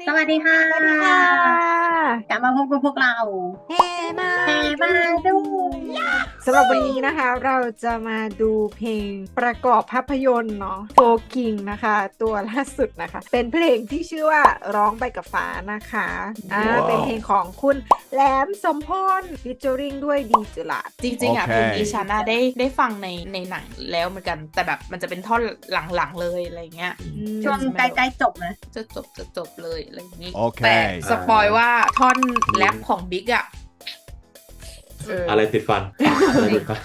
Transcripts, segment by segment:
ดีสวัสดีค่ะ สวัสดีค่ะ กลับมาพบกับพวกเราเฮมาแฮมาดู สำหรับวันนี้นะคะ เราจะมาดูเพลงประกอบภาพยนตร์เนาะโฟกิงนะคะ ตัวล่าสุดนะคะ เป็นเพลงที่ชื่อว่าร้องไปกับฟ้านะคะอ่าว้าว เป็นเพลงของคุณแหลมสมพรฟิชเจอริงด้วยดีจุลาดจริงๆอะโอเพเคลงนี้ฉันน่ะได้ได้ฟังในในหนังแล้วเหมือนกัน แต่แบบมันจะเป็นท่อนหลังๆเลยอะไรเงี้ย ช่วงใกล้ๆจบนะ จะจบจะจบเลยอะไรอย่างนี้โอเคแต่สปอยว่าท่อนแรปของบิ๊กอะเอออะไรติดฟันอะไรติดฟัน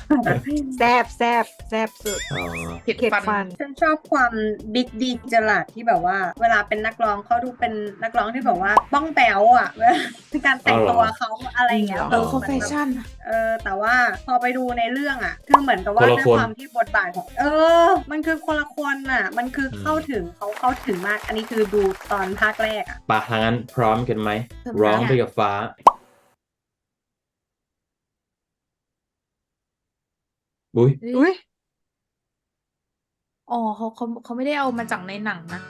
แซบแซบแซบสุด อ๋อผิดเข็ดฟันฟัน ฉันชอบความบิ๊กดีจลาดที่แบบว่า เวลาเป็นนักร้องเขาดูเป็นนักร้องที่แบบว่าบ้องแป๋วอะเวลาเป็นการแต่งตัวเขาอะไรอย่างเงี้ยอ๋อเออเขาแฟชั่นอะเออแต่ว่าพอไปดูในเรื่องอะ คือเหมือนกับว่าคนละด้วยคนความที่บทบาทของเออ มันคือคนละคนอะ มันคือเข้าถึงเขาเข้าถึงมาก อันนี้คือดูตอนภาคแรกอะปะทางนั้นพร้อมกันไหมร้องไปกับฟ้า อุ้ยอุ้ยอ๋อเขาเขาเขาไม่ได้เอามาจากในหนังนะ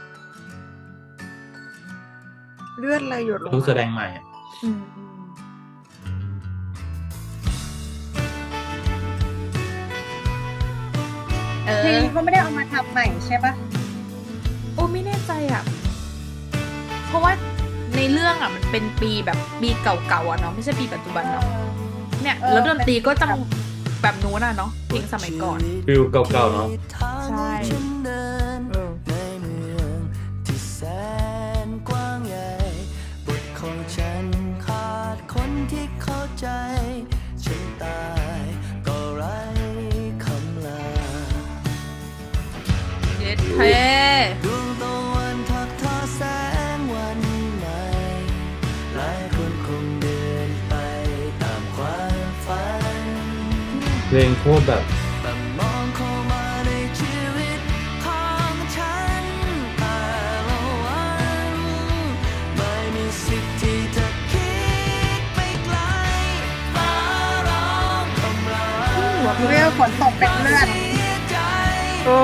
เลือดอะไรหยดลงรู้แสมาดงใหม่อะอืมอืมเอเพลงอ นี้เขาไม่ได้เอามาทำใหม่ใช่ปะโอ้ไม่แน่ใจอะ เพราะว่าในเรื่องอะมันเป็นปีแบบปีเก่าๆอะเนาะไม่ใช่ปีปัจจุบันเนาะเนี่ยเออแล้วดนตรีก็จัง แบบนู้นอะเนาะเพลงสมัยก่อน ฟิลเก่าๆเนาะใช่ เออ ในเมืองที่แสนกว้างใหญ่บทของฉันขาดคนที่เข้าใจ ฉันตายก็ไร้คำลา เย็ดเท่ เพลงโคตรแบบแต่มองเข้ามาในชีวิตของฉันแต่ละวันไม่มีสิทธิ์ที่จะคิดไปไกลฟ้าร้องคำรามเรื่องฝนตกเป็นเลือดเสียใจโอ้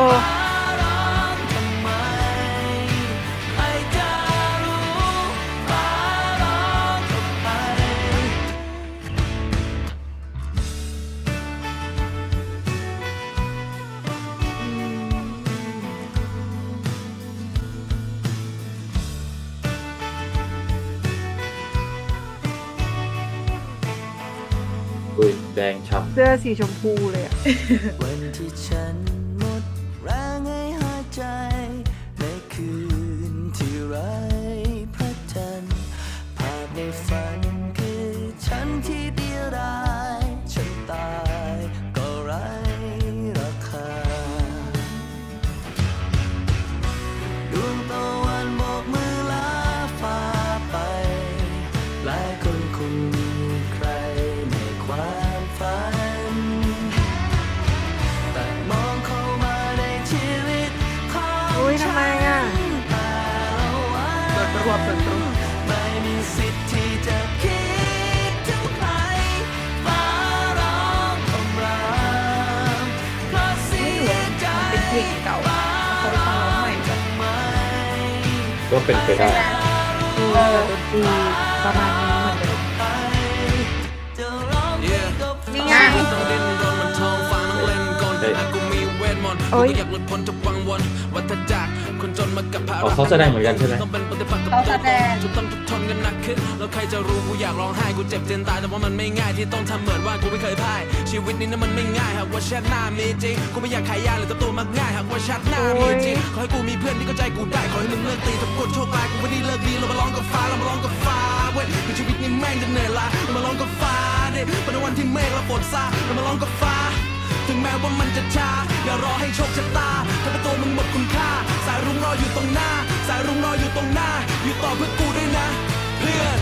เสื้อสีชมพูเลยอะ วันที่ฉัน สิทธิ์ที่จะคิดถึงใครฟ้าร้องคำรามเพราะเสียใจมันเป็นเพลงเก่าอะเขาฟังร้องใหม่แบบไหมำก็เป็นไปได้ เออดนตรีประมาณนี้ ภาอ๋อระเขาแสดงเหมือนกันใช่ไหมต้องเป็นปฏิบัติกับเขาตัวแสตดนงทุกต้องทุกทนกันหนักขึ้นแล้วใครจะรู้กูอยากร้องไห้กูเจ็บเจียนตายแต่ว่ามันไม่ง่ายที่ต้องทำเหมือนว่ากูไม่เคยพ่ายชีวิตนี้นั้นมันไม่ง่ายหากว่าแชทหน้ามีจริงกูไม่อยากขายยาหรือตัวมักง่ายหากว่าแชทหน้ามีจริงขอให้กูมีเพื่อนที่เข้าใจกูได้ขอให้มึงเลิกตีทุกกฎโชคร้ายกูวันนี้เลิกดีเรามาร้องกับฟ้าเรามาร้องกับฟ้าเว้ยคือชีวิตนี้แม่งจะเหนื่อยล้าเรามาร้องกับฟ้าดิเป็นวันที่เมฆและฝนซาเรามาร้องกับฟ้า ถึงแม้ว่ามันจะช้าอย่ารอให้โชคชะตาทำให้ตัวมึงหมดคุณค่า สายรุ้งรออยู่ตรงหน้า สายรุ้งรออยู่ตรงหน้า อยู่ต่อเพื่อกูด้วยนะ เพื่อน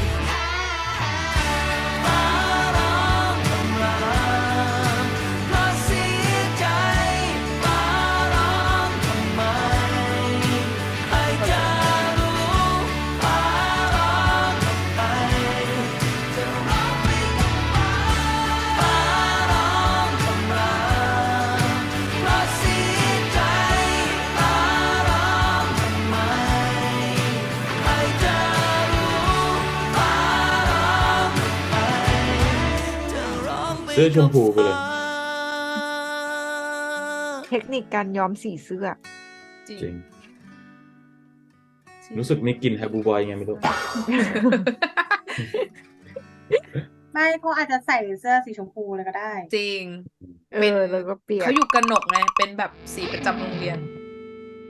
สื้อชมพูไปเลย เทคนิคการย้อมสีเสื้อจริงจริงรู้สึกมีกลิ่นไฮบูบอยไงไม่รู้ ไม่เขาอาจจะใส่เสื้อสีชมพูเลยก็ได้ จริง เออ แล้วก็เปลี่ยนเขาอยู่กันหนกไง เป็นแบบสีประจำโรงเรียน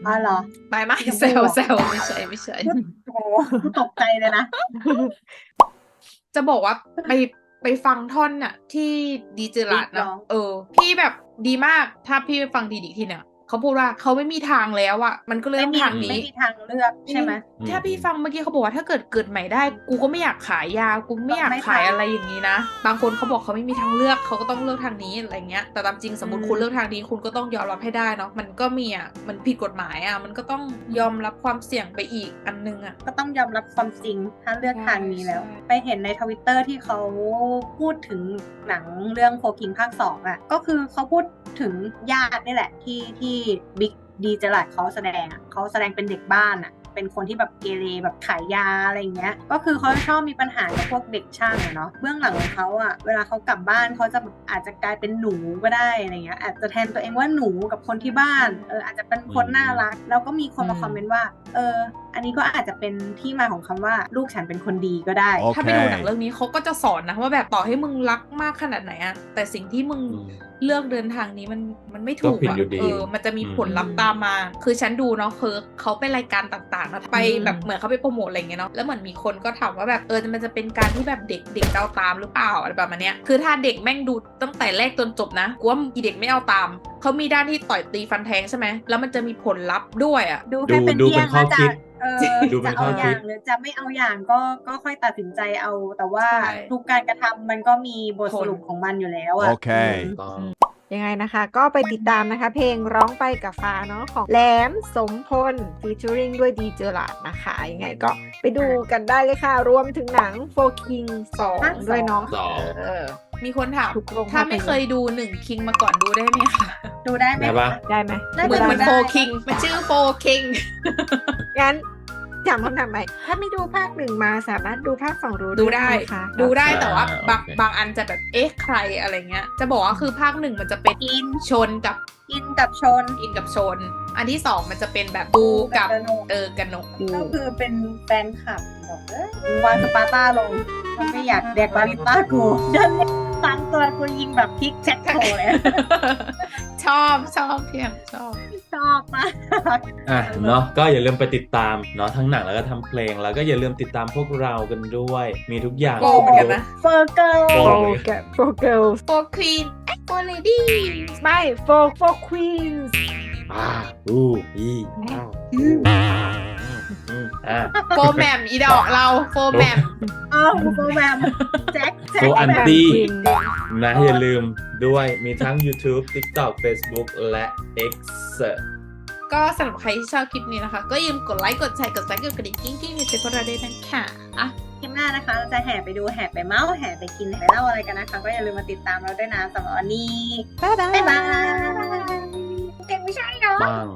อ๋อเหรอ ไม่ไม่ชมพูเซลเหรอเซลไม่ใช่ไม่ใช่ โอ้โหตกใจเลยนะ จะบอกว่าไป ไปฟังท่อนน่ะ ที่ดีเจลาดร้นะองเออ พี่แบบดีมากถ้าพี่ไปฟังดีดีทีเนี่ย เขาพูดว่าเขาไม่มีทางแล้วอะมันก็เลยไม่ต้องมีทางไม่นี้มีทางเลือกใช่ไหมอืมถ้าพี่ฟังเมื่อกี้เขาบอกว่าถ้าเกิดเกิดใหม่ได้ กูก็ไม่อยากขายยา กูไม่อยากไม่ขายทำอะไรอย่างนี้นะ บางคนเขาบอกเขาไม่มีทางเลือกเขาก็ต้องเลือกทางนี้อะไรเงี้ย แต่ตามจริงสมมติอืมคุณเลือกทางนี้คุณก็ต้องยอมรับให้ได้เนาะ มันก็มีอะมันผิดกฎหมายอะมันก็ต้องยอมรับความเสี่ยงไปอีกอันนึงอะก็ต้องยอมรับความจริงถ้าเลือกใช่ทางนี้แล้วใช่ไปเห็นในทวิตเตอร์ที่เขาพูดถึงหนังเรื่องโฟกิงภาคสองอะก็คือเขาพูด ถึงญาตินี่แหละที่ที่บิ๊กดีเจลัดเขาแสดงอะเขาแสดงเป็นเด็กบ้านอะเป็นคนที่แบบเกเรแบบขายยาอะไรอย่างเงี้ย ก็คือเขาชอบมีปัญหากับพวกเด็กช่างอะเนาะเบื้องหลังของเขาอะเวลาเขากลับบ้านเขาจะแบบอาจจะกลายเป็นหนูก็ได้อะไรเงี้ยอาจจะแทนตัวเองว่าหนูกับคนที่บ้านเอออาจจะเป็นคนน่ารัก แล้วก็มีคนมาอืมคอมเมนต์ว่าเอออันนี้ก็อาจจะเป็นที่มาของคำว่าลูกฉันเป็นคนดีก็ได้ ถ้าไปดูหนังเรื่องนี้เขาก็จะสอนนะว่าแบบต่อให้มึงรักมากขนาดไหนอะแต่สิ่งที่มึงอืม เลือกเดินทางนี้มันมันไม่ถูกก็ผิดอะอยู่ดีเออ มันจะมีอืมผลลัพธ์ตามมา คือฉันดูเนาะคือเขาไปรายการต่างๆนะไปแบบเหมือนเขาไปโปรโมทอะไรอย่างเงี้ยเนาะแล้วเหมือนมีคนก็ถามว่าแบบเออมันจะเป็นการที่แบบเด็กเด็กเอาตามหรือเปล่าอะไรประมาณเนี้ยคือถ้าเด็กแม่งดูตั้งแต่แรกจนจบนะกูว่าอีเด็กไม่เอาตามเขามีด้านที่ต่อยตีฟันแทงใช่ไหมแล้วมันจะมีผลลัพธ์ด้วยอะดูให้เป็นดูเที่ยงเป็นข้อนะจะคิด เออดูเป็จะนข้เอาออคิย่าดงหรือจะไม่เอาอย่างก็ก็ค่อยตัดสินใจเอา แต่ว่าใช่ทุกการกระทำมันก็มีบทผลสรุปของมันอยู่แล้วอะโอเคมต้องยังไงนะคะ ก็ไปติดตามนะคะ เพลงร้องไปกับฟ้าเนาะของแหลมสมพลฟีเจอริงด้วยดีเจอร์ลาดนะคะ ยังไงก็ไปดูกันได้เลยค่ะ รวมถึงหนังโฟคิงสองภาคสองด้วยเนาะสองเออมีคนถามทุกโรงถ้าภาพยนตร์ไม่เคยดูหนึ่งคิงมาก่อนดูได้ไหมคะ ดูได้ไหมได้ปะคะได้ไหมน่าเหมือนจะเหมือนได้โฟคิงมันชื่อโฟคิง งั้นถามคำถามใหม่ถ้าไม่ดูภาคหนึ่งมาสามารถดูภาคสองรู้ดูได้หมคะดูได้แต่ว่าอ่าบางโอเคบางอันจะแบบเอ๊ะใครอะไรเงี้ย จะบอกว่าคือภาคหนึ่งมันจะเป็นอินชนกับอินกับชนอินกับชน อันที่สองมันจะเป็นแบบบูกับกระโนกเออกันนกก็คือเป็นแฟนคลับบอกเอ้ยวางสปาร์ต้าลงมันไม่อยากแดกบาริต้ากูเดินเล่นตังตัวกูยิงแบบพลิกแจ็คโผเลย ชอบชอบเพียงชอบชอบมากอะเนาะก็อย่าลืมไปติดตามเนาะทั้งหนังแล้วก็ทำเพลงแล้วก็อย่าลืมติดตามพวกเรากันด้วย มีทุกอย่างโปรเหมือนกันนะเฟอร์เกิลโปรโฟเหมือนกันกับโฟเกิลโฟควีนเอ็กโฟเลดี้ไม่โฟโฟควีนส์อ่าอู้อีอ้าวอู้อืมอ่าโฟแมมอีดอกเราโฟแมมอ้าวโฟร์แมมแจ็คแจ็คโฟอันแบบตี้จริงนะอย่าลืม ด้วยมีทั้ง YouTube TikTok Facebook และ X ก็สำหรับใครที่ชอบคลิปนี้นะคะ ก็อย่าลืมกดไลค์ กดแชร์ กดซับกดกระดิ่งกิ้งกิ้งในเจพวกเราด้วยนะคะอะคลิปหน้านะคะ เราจะแห่ไปดูแห่ไปเมาส์แห่ไปกินแห่ไปเล่าอะไรกันนะคะ ก็อย่าลืมมาติดตามเราด้วยนะสำหรับวันนี้ บ๊ายบายบ๊ายบายเก่งไม่ใช่เหรอบ้าง